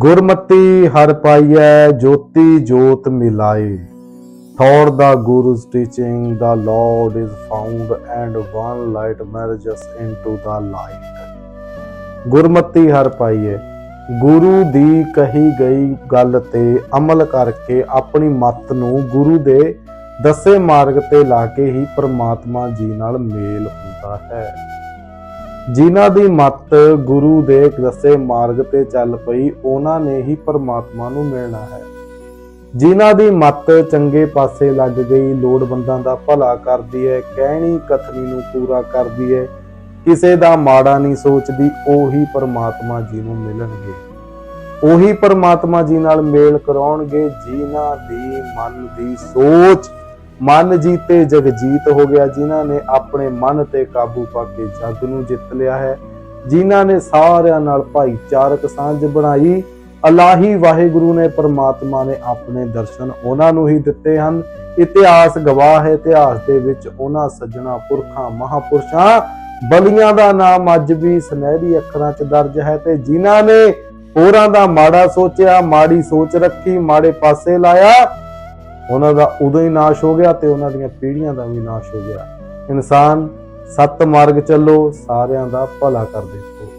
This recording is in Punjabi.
ਗੁਰਮਤੀ ਹਰ ਪਾਈਐ, ਜੋਤੀ ਜੋਤ ਮਿਲਾਏ। thought the guru's teaching the lord is found and one light merges into the light ਗੁਰਮਤੀ ਹਰ ਪਾਈਐ, ਗੁਰੂ ਦੀ ਕਹੀ ਗਈ ਗੱਲ ਤੇ ਅਮਲ ਕਰਕੇ ਆਪਣੀ ਮੱਤ ਨੂੰ ਗੁਰੂ ਦੇ ਦੱਸੇ ਮਾਰਗ ਤੇ ਲਾ ਕੇ ਹੀ ਪ੍ਰਮਾਤਮਾ ਜੀ ਨਾਲ ਮੇਲ ਹੁੰਦਾ ਹੈ। ਜਿਨ੍ਹਾਂ ਦੀ ਮੱਤ ਗੁਰੂ ਦੇ ਦੱਸੇ ਮਾਰਗ ਤੇ ਚੱਲ ਪਈ, ਉਹਨਾਂ ਨੇ ਹੀ ਪਰਮਾਤਮਾ ਨੂੰ ਮਿਲਣਾ ਹੈ। ਜਿਨ੍ਹਾਂ ਦੀ ਮੱਤ ਚੰਗੇ ਪਾਸੇ ਲੱਗ ਗਈ, ਲੋੜਵੰਦਾਂ ਦਾ ਭਲਾ ਕਰਦੀ ਹੈ, ਕਹਿਣੀ ਕਥਨੀ ਨੂੰ ਪੂਰਾ ਕਰਦੀ ਹੈ। ਕਿਸੇ ਦਾ ਮਾੜਾ ਨਹੀਂ ਸੋਚਦੀ, ਉਹੀ ਪਰਮਾਤਮਾ ਜੀ ਨੂੰ ਮਿਲਣਗੇ। ਉਹੀ ਪਰਮਾਤਮਾ ਜੀ ਨਾਲ ਮੇਲ ਕਰਾਉਣਗੇ, ਜਿਨ੍ਹਾਂ ਦੀ ਮਨ ਦੀ ਸੋਚ ਮਨ ਜੀਤੇ ਜਗ ਜੀਤ ਹੋ ਗਿਆ, ਜਿਨ੍ਹਾਂ ਨੇ ਆਪਣੇ ਮਨ ਤੇ ਕਾਬੂ ਪਾ ਕੇ ਜਗ ਨੂੰ ਜਿੱਤ ਲਿਆ ਹੈ। ਜਿਨ੍ਹਾਂ ਨੇ ਸਾਰਿਆਂ ਨਾਲ ਭਾਈਚਾਰਕ ਸਾਂਝ ਬਣਾਈ। ਅਲਾਹੀ ਵਾਹਿਗੁਰੂ ਨੇ ਪਰਮਾਤਮਾ ਨੇ ਆਪਣੇ ਦਰਸ਼ਨ ਉਹਨਾਂ ਨੂੰ ਹੀ ਦਿੱਤੇ ਹਨ। ਇਤਿਹਾਸ ਗਵਾਹ ਹੈ, ਇਤਿਹਾਸ ਦੇ ਵਿੱਚ ਉਹਨਾਂ ਸੱਜਣਾ ਪੁਰਖਾਂ, ਮਹਾਪੁਰਸ਼ਾਂ ਬਲੀਆਂ ਦਾ ਨਾਮ ਅੱਜ ਵੀ ਸੁਨਹਿਰੀ ਅੱਖਰਾਂ 'ਚ ਦਰਜ ਹੈ ਤੇ ਜਿਨ੍ਹਾਂ ਨੇ ਹੋਰਾਂ ਦਾ ਮਾੜਾ ਸੋਚਿਆ, ਮਾੜੀ ਸੋਚ ਰੱਖੀ, ਮਾੜੇ ਪਾਸੇ ਲਾਇਆ ਉਹਨਾਂ ਦਾ ਉਦੋਂ ਹੀ ਨਾਸ਼ ਹੋ ਗਿਆ ਤੇ ਉਹਨਾਂ ਦੀਆਂ ਪੀੜ੍ਹੀਆਂ ਦਾ ਵੀ ਨਾਸ਼ ਹੋ ਗਿਆ। ਇਨਸਾਨ ਸੱਤ ਮਾਰਗ ਚੱਲੋ, ਸਾਰਿਆਂ ਦਾ ਭਲਾ ਕਰ ਦੇਖੋ